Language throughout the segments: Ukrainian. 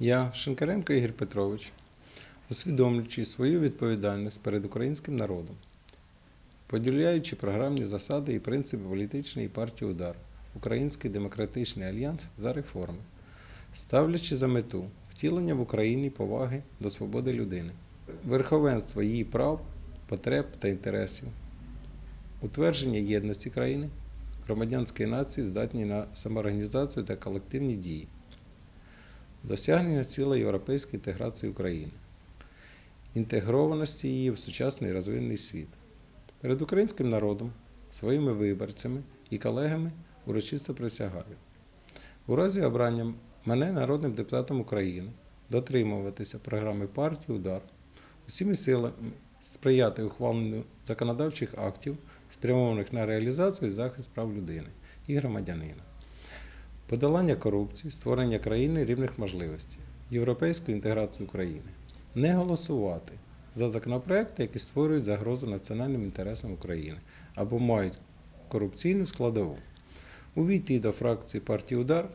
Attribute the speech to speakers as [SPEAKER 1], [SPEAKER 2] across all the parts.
[SPEAKER 1] Я, Шинкаренко Ігор Петрович, усвідомлюючи свою відповідальність перед українським народом, поділяючи програмні засади і принципи політичної партії Удар, Український демократичний альянс за реформи, ставлячи за мету втілення в Україні поваги до свободи людини, верховенство її прав, потреб та інтересів, утвердження єдності країни, громадянської нації, здатні на самоорганізацію та колективні дії, досягнення цілої європейської інтеграції України, інтегрованості її в сучасний розвинений світ. Перед українським народом, своїми виборцями і колегами урочисто присягаю. У разі обрання мене народним депутатом України дотримуватися програми партії Удар усіми силами сприяти ухваленню законодавчих актів, спрямованих на реалізацію і захист прав людини і громадянина, подолання корупції, створення країни рівних можливостей, європейську інтеграцію України, не голосувати за законопроекти, які створюють загрозу національним інтересам України або мають корупційну складову, увійти до фракції партії Удар,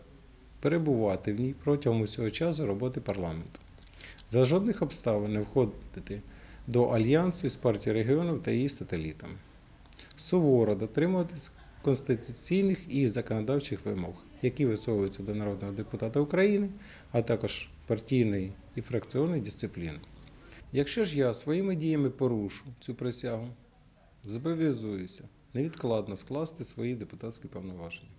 [SPEAKER 1] перебувати в ній протягом усього часу роботи парламенту. За жодних обставин не входити до альянсу із партією регіонів та її сателітами. Суворо дотримуватись конституційних і законодавчих вимог, які висовуються до народного депутата України, а також партійної і фракціонної дисципліни. Якщо ж я своїми діями порушу цю присягу, зобов'язуюся невідкладно скласти свої депутатські повноваження.